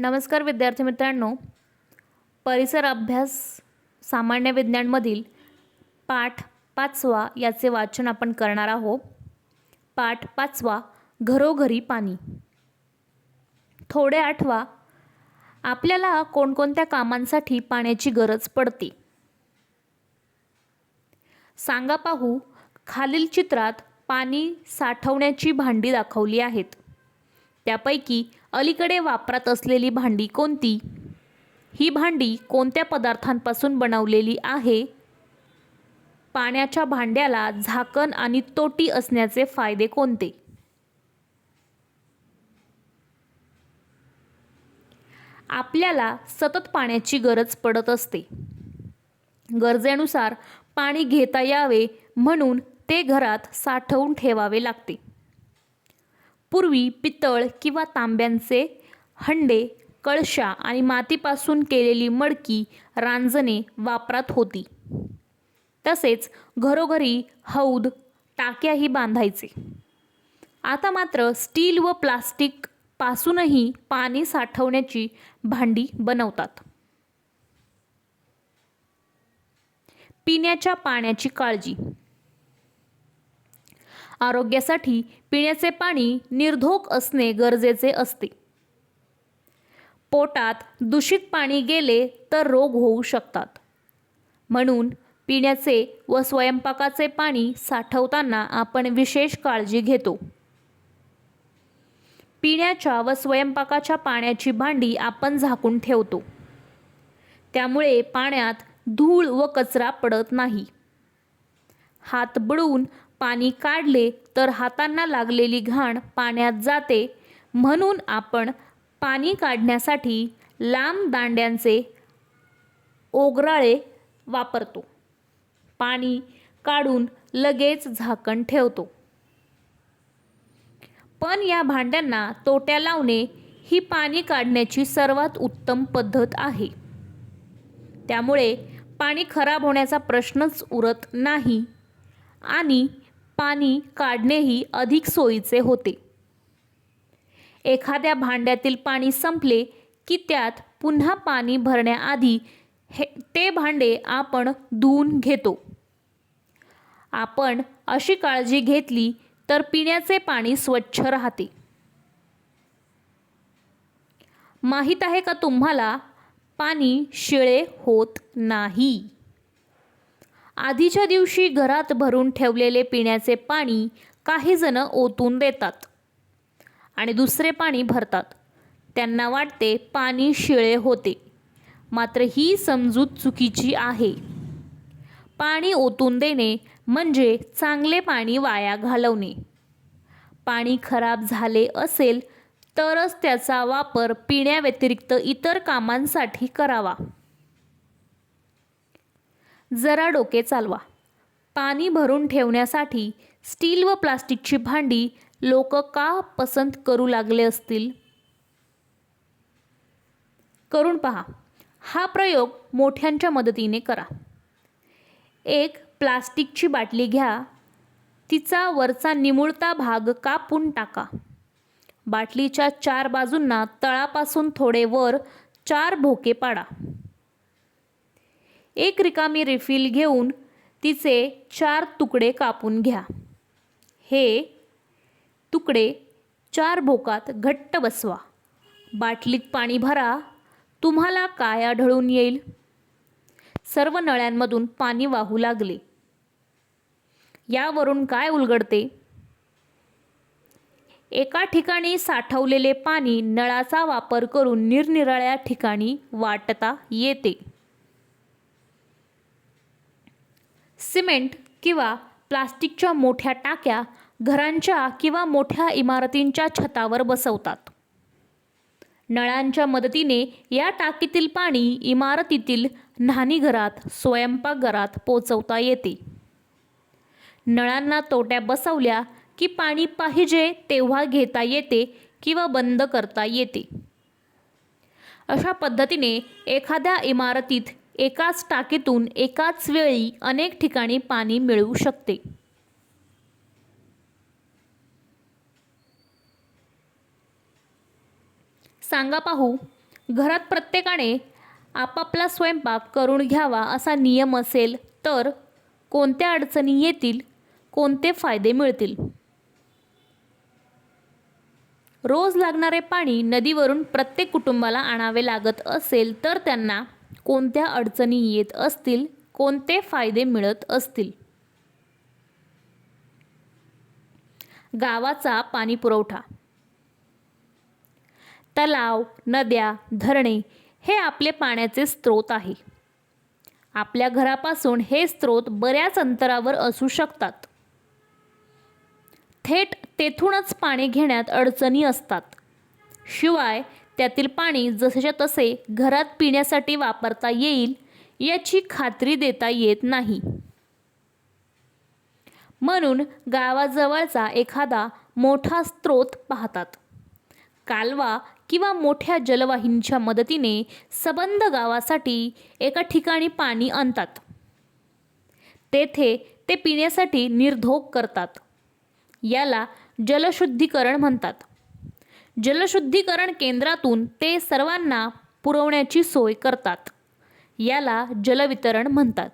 नमस्कार विद्यार्थी मित्रांनो. परिसर अभ्यास सामान्य विज्ञानमधील पाठ पाचवा याचे वाचन आपण करणार आहोत. पाठ पाचवा घरोघरी पाणी. थोडे आठवा आपल्याला कोणकोणत्या कामांसाठी पाण्याची गरज पडते? सांगा पाहू खालील चित्रात पाणी साठवण्याची भांडी दाखवली आहेत. त्यापैकी अलीकडे वापरात असलेली भांडी कोणती? ही भांडी कोणत्या पदार्थांपासून बनवलेली आहे? पाण्याच्या भांड्याला झाकण आणि तोटी असण्याचे फायदे कोणते? आपल्याला सतत पाण्याची गरज पडत असते. गरजेनुसार पाणी घेता यावे म्हणून ते घरात साठवून ठेवावे लागते. पूर्वी पितळ किंवा तांब्यांचे हंडे कळशा आणि मातीपासून केलेली मडकी रांजणे वापरात होती. तसेच घरोघरी हौद टाक्याही बांधायचे. आता मात्र स्टील व प्लास्टिक पासूनही पाणी साठवण्याची भांडी बनवतात. पिण्याच्या पाण्याची काळजी आरोग्यासाठी पिण्याचे पाणी निर्धोक असणे गरजेचे असते. पोटात दूषित पाणी गेले तर रोग होऊ शकतात. म्हणून पिण्याचे व स्वयंपाकाचे पाणी साठवताना आपण विशेष काळजी घेतो. पिण्याच्या व स्वयंपाकाच्या पाण्याची भांडी आपण झाकून ठेवतो. त्यामुळे पाण्यात धूळ व कचरा पडत नाही. हात बुडवून पाणी काढले तर हातांना लागलेली घाण पाण्यात जाते. म्हणून आपण पाणी काढण्यासाठी लांब दांड्यांचे ओगराळे वापरतो. पाणी काढून लगेच झाकण ठेवतो. पण या भांड्यांना तोट्या लावणे ही पाणी काढण्याची सर्वात उत्तम पद्धत आहे. त्यामुळे पाणी खराब होण्याचा प्रश्नच उरत नाही आणि पाणी काढणेही अधिक सोयीचे होते. एखाद्या भांड्यातील पाणी संपले की त्यात पुन्हा पाणी भरण्याआधी हे ते भांडे आपण धुवून घेतो. आपण अशी काळजी घेतली तर पिण्याचे पाणी स्वच्छ राहते. माहीत आहे का तुम्हाला? पाणी शिळे होत नाही. आधीच्या दिवशी घरात भरून ठेवलेले पिण्याचे पाणी काही जण ओतून देतात आणि दुसरे पाणी भरतात. त्यांना वाटते पाणी शिळे होते. मात्र ही समजूत चुकीची आहे. पाणी ओतून देणे म्हणजे चांगले पाणी वाया घालवणे. पाणी खराब झाले असेल तरच त्याचा वापर पिण्याव्यतिरिक्त इतर कामांसाठी करावा. जरा डोके चालवा. पाणी भरून ठेवण्यासाठी स्टील व प्लास्टिकची भांडी लोक का पसंत करू लागले असतील? करून पहा. हा प्रयोग मोठ्यांच्या मदतीने करा. एक प्लास्टिकची बाटली घ्या. तिचा वरचा निमुळता भाग कापून टाका. बाटलीच्या चार बाजूंना तळापासून थोडे वर चार भोके पाडा. एक रिकामी रिफिल घेऊन तिचे चार तुकडे कापून घ्या. हे तुकडे चार भोकात घट्ट बसवा. बाटलीत पाणी भरा. तुम्हाला काय आढळून येईल? सर्व नळ्यांमधून पाणी वाहू लागले. यावरून काय उलगडते? एका ठिकाणी साठवलेले पाणी नळाचा वापर करून निरनिराळ्या ठिकाणी वाटता येते. सिमेंट किंवा प्लास्टिकच्या मोठ्या टाक्या घरांच्या किंवा मोठ्या इमारतींच्या छतावर बसवतात. नळांच्या मदतीने या टाकीतील पाणी इमारतीतील न्हाणीघरात स्वयंपाकघरात पोचवता येते. नळांना तोट्या बसवल्या की पाणी पाहिजे तेव्हा घेता येते किंवा बंद करता येते. अशा पद्धतीने एखाद्या इमारतीत एकाच टाकीतून एकाच वेळी अनेक ठिकाणी पाणी मिळू शकते. सांगा पाहू घरात प्रत्येकाने आपापला स्वयंपाक करून घ्यावा असा नियम असेल तर कोणत्या अडचणी येतील कोणते फायदे मिळतील? रोज लागणारे पाणी नदीवरून प्रत्येक कुटुंबाला आणावे लागत असेल तर त्यांना कोणत्या अडचणी येत असतील कोणते फायदे मिळत असतील? गावाचा पाणी पुरवठा तलाव नद्या धरणे हे आपले पाण्याचे स्रोत आहे. आपल्या घरापासून हे स्रोत बऱ्याच अंतरावर असू शकतात. थेट तेथूनच पाणी घेण्यात अडचणी असतात. शिवाय त्यातील पाणी जसेच्या तसे घरात पिण्यासाठी वापरता येईल याची खात्री देता येत नाही. म्हणून गावाजवळचा एखादा मोठा स्रोत पाहतात. कालवा किंवा मोठ्या जलवाहिनीच्या मदतीने सबंध गावासाठी एका ठिकाणी पाणी आणतात. तेथे ते पिण्यासाठी निर्धोक करतात. याला जलशुद्धीकरण म्हणतात. जलशुद्धीकरण केंद्रातून ते सर्वांना पुरवण्याची सोय करतात. याला जलवितरण म्हणतात.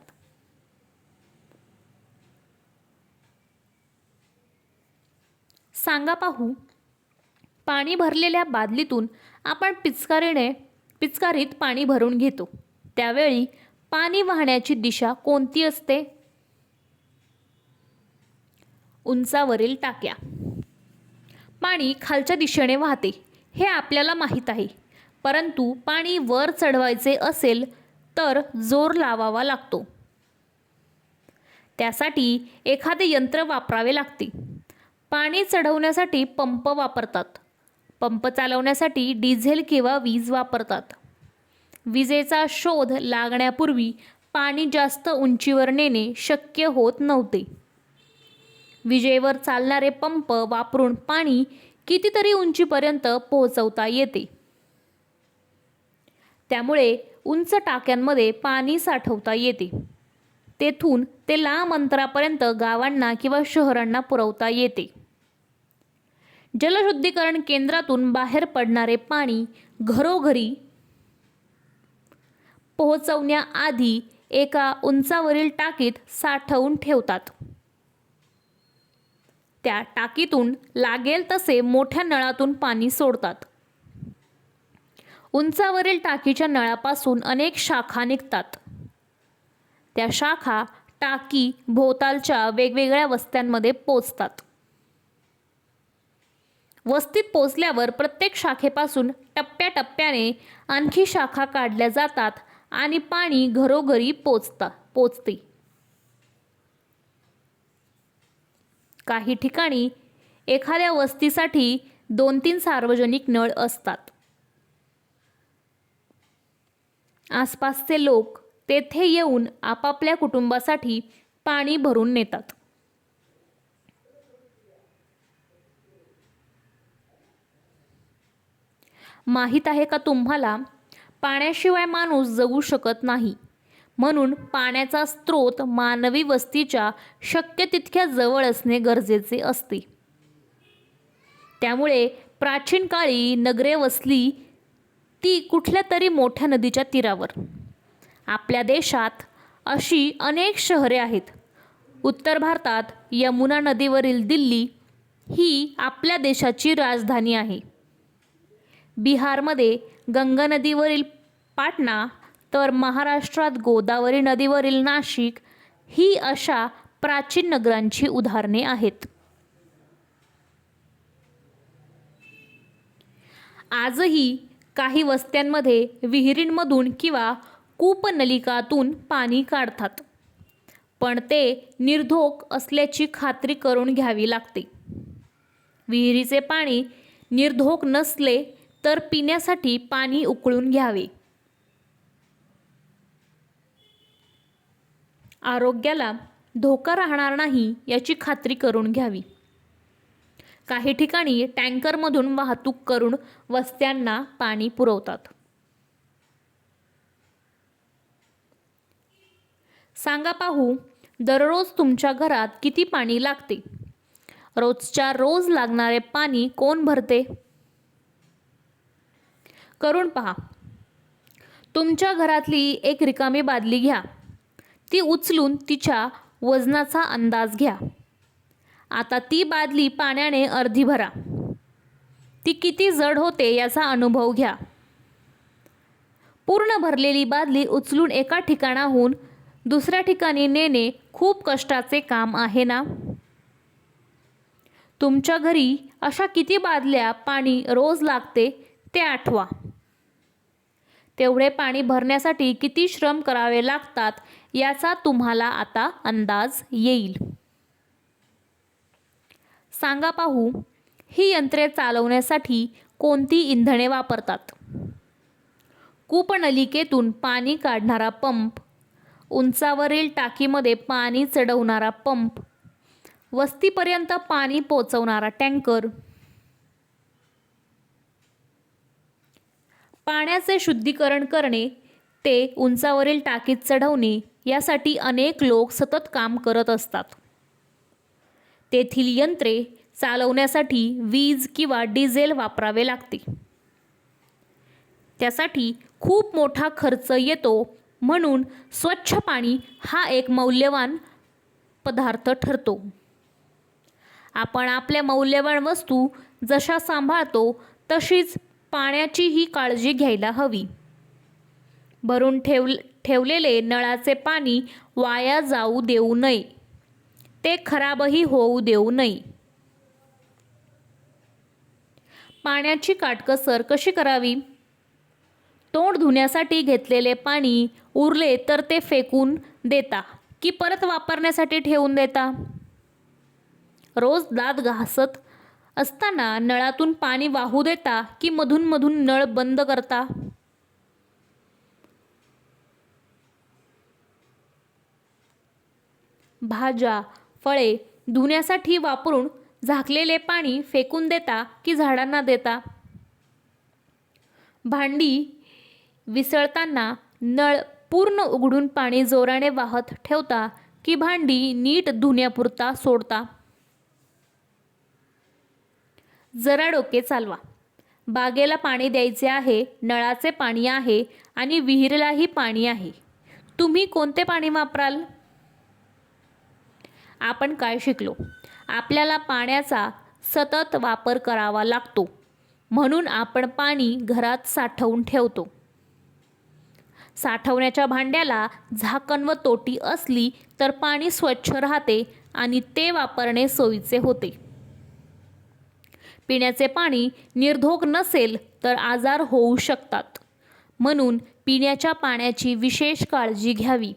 सांगा पाहू पाणी भरलेल्या बादलीतून आपण पिचकारीने पिचकारीत पाणी भरून घेतो. त्यावेळी पाणी वाहण्याची दिशा कोणती असते? उंचावरील टाक्या. पाणी खालच्या दिशेने वाहते हे आपल्याला माहीत आहे. परंतु पाणी वर चढवायचे असेल तर जोर लावावा लागतो. त्यासाठी एखादे यंत्र वापरावे लागते. पाणी चढवण्यासाठी पंप वापरतात. पंप चालवण्यासाठी डिझेल किंवा वीज वापरतात. विजेचा शोध लागण्यापूर्वी पाणी जास्त उंचीवर नेणे शक्य होत नव्हते. विजेवर चालणारे पंप वापरून पाणी कितीतरी उंचीपर्यंत पोहोचवता येते. त्यामुळे उंच टाक्यांमध्ये पाणी साठवता येते. तेथून ते लांब अंतरापर्यंत गावांना किंवा शहरांना पुरवता येते. जलशुद्धीकरण केंद्रातून बाहेर पडणारे पाणी घरोघरी पोहोचवण्याआधी एका उंचावरील टाकीत साठवून ठेवतात. त्या टाकीतून लागेल तसे मोठ्या नळातून पाणी सोडतात. उंचावरील टाकीच्या नळापासून अनेक शाखा निघतात. त्या शाखा टाकी भोवतालच्या वेगवेगळ्या वस्त्यांमध्ये पोचतात. वस्तीत पोचल्यावर प्रत्येक शाखेपासून टप्प्याटप्प्याने आणखी शाखा काढल्या जातात आणि पाणी घरोघरी पोचता पोचते. काही ठिकाणी एखाद्या वस्तीसाठी दोन तीन सार्वजनिक नळ असतात. आसपासचे लोक तेथे येऊन आपापल्या कुटुंबासाठी पाणी भरून नेतात. माहीत आहे का तुम्हाला पाण्याशिवाय माणूस जगू शकत नाही. म्हणून पाण्याचा स्रोत मानवी वस्तीच्या शक्य तितक्या जवळ असणे गरजेचे असते. त्यामुळे प्राचीन काळी नगरे वसली ती कुठल्या तरी मोठ्या नदीच्या तीरावर. आपल्या देशात अशी अनेक शहरे आहेत. उत्तर भारतात यमुना नदीवरील दिल्ली ही आपल्या देशाची राजधानी आहे. बिहारमध्ये गंगा नदीवरील पाटणा तर महाराष्ट्रात गोदावरी नदीवरील नाशिक ही अशा प्राचीन नगरांची उदाहरणे आहेत. आजही काही वस्त्यांमध्ये विहिरींमधून किंवा कूपनलिकातून पाणी काढतात. पण ते निर्धोक असल्याची खात्री करून घ्यावी लागते. विहिरीचे पाणी निर्धोक नसले तर पिण्यासाठी पाणी उकळून घ्यावे. आरोग्याला धोका राहणार नाही याची खात्री करून घ्यावी. काही ठिकाणी टँकरमधून वाहतूक करून वस्त्यांना पाणी पुरवतात. सांगा पाहू दररोज तुमच्या घरात किती पाणी लागते? रोजच्या रोज लागणारे पाणी कोण भरते? करून पहा. तुमच्या घरातली एक रिकामी बादली घ्या. ती उचलून तिच्या वजनाचा अंदाज घ्या. आता ती बादली पाण्याने अर्धी भरा. ती किती जड होते याचा अनुभव घ्या. पूर्ण भरलेली बादली उचलून एका ठिकाणाहून दुसऱ्या ठिकाणी नेणे खूप कष्टाचे काम आहे ना? तुमच्या घरी अशा किती बादल्या पाणी रोज लागते ते आठवा. तेवढे पाणी भरण्यासाठी किती श्रम करावे लागतात याचा तुम्हाला आता अंदाज येईल. सांगा पाहू ही यंत्रे चालवण्यासाठी कोणती इंधने वापरतात? कूपनलिकेतून पाणी काढणारा पंप उंचावरील टाकीमध्ये पाणी चढवणारा पंप वस्तीपर्यंत पाणी पोचवणारा टँकर. पाण्याचे शुद्धीकरण करणे ते उंचावरील टाकीत चढवणे यासाठी अनेक लोक सतत काम करत असतात. तेथील यंत्रे चालवण्यासाठी वीज किंवा डिझेल वापरावे लागते. त्यासाठी खूप मोठा खर्च येतो म्हणून स्वच्छ पाणी हा एक मौल्यवान पदार्थ ठरतो. आपण आपल्या मौल्यवान वस्तू जशा सांभाळतो तशीच पाण्याचीही काळजी घ्यायला हवी. भरून ठेव ठेवलेले नळाचे पाणी वाया जाऊ देऊ नये. ते खराबही होऊ देऊ नये. पाण्याची काटकसर कशी करावी? तोंड धुण्यासाठी घेतलेले पाणी उरले तर ते फेकून देता की परत वापरण्यासाठी ठेवून देता? रोज दात घासत असताना नळातून पाणी वाहू देता की मधूनमधून नळ बंद करता? भाज्या फळे धुण्यासाठी वापरून झाकलेले पाणी फेकून देता की झाडांना देता? भांडी विसळताना नळ पूर्ण उघडून पाणी जोराने वाहत ठेवता की भांडी नीट धुण्यापुरता सोडता? जरा डोके चालवा. बागेला पाणी द्यायचे आहे नळाचे पाणी आहे आणि विहिरीलाही पाणी आहे. तुम्ही कोणते पाणी वापराल? आपण काय शिकलो? आपल्याला पाण्याचा सतत वापर करावा लागतो. म्हणून आपण पाणी घरात साठवून ठेवतो. साठवण्याच्या भांड्याला झाकण व तोटी असली तर पाणी स्वच्छ राहते आणि ते वापरणे सोयीचे होते. पिण्याचे पाणी निर्धोक नसेल तर आजार होऊ शकतात. म्हणून पिण्याच्या पाण्याची विशेष काळजी घ्यावी.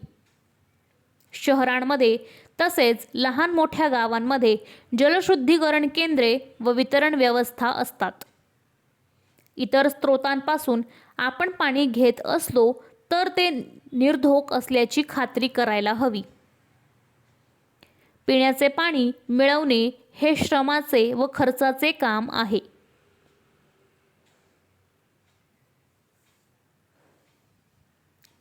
शहरांमध्ये तसेच लहान मोठ्या गावांमध्ये जलशुद्धीकरण केंद्रे व वितरण व्यवस्था असतात. इतर स्रोतांपासून आपण पाणी घेत असलो तर ते निर्धोक असल्याची खात्री करायला हवी. पिण्याचे पाणी मिळवणे हे श्रमाचे व खर्चाचे काम आहे.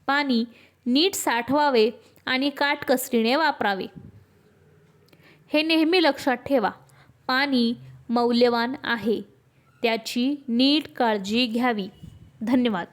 पाणी नीट साठवावे आणि काटकसरीने वापरावे. हे नेहमी लक्षात ठेवा. पाणी मौल्यवान आहे. त्याची नीट काळजी घ्यावी. धन्यवाद.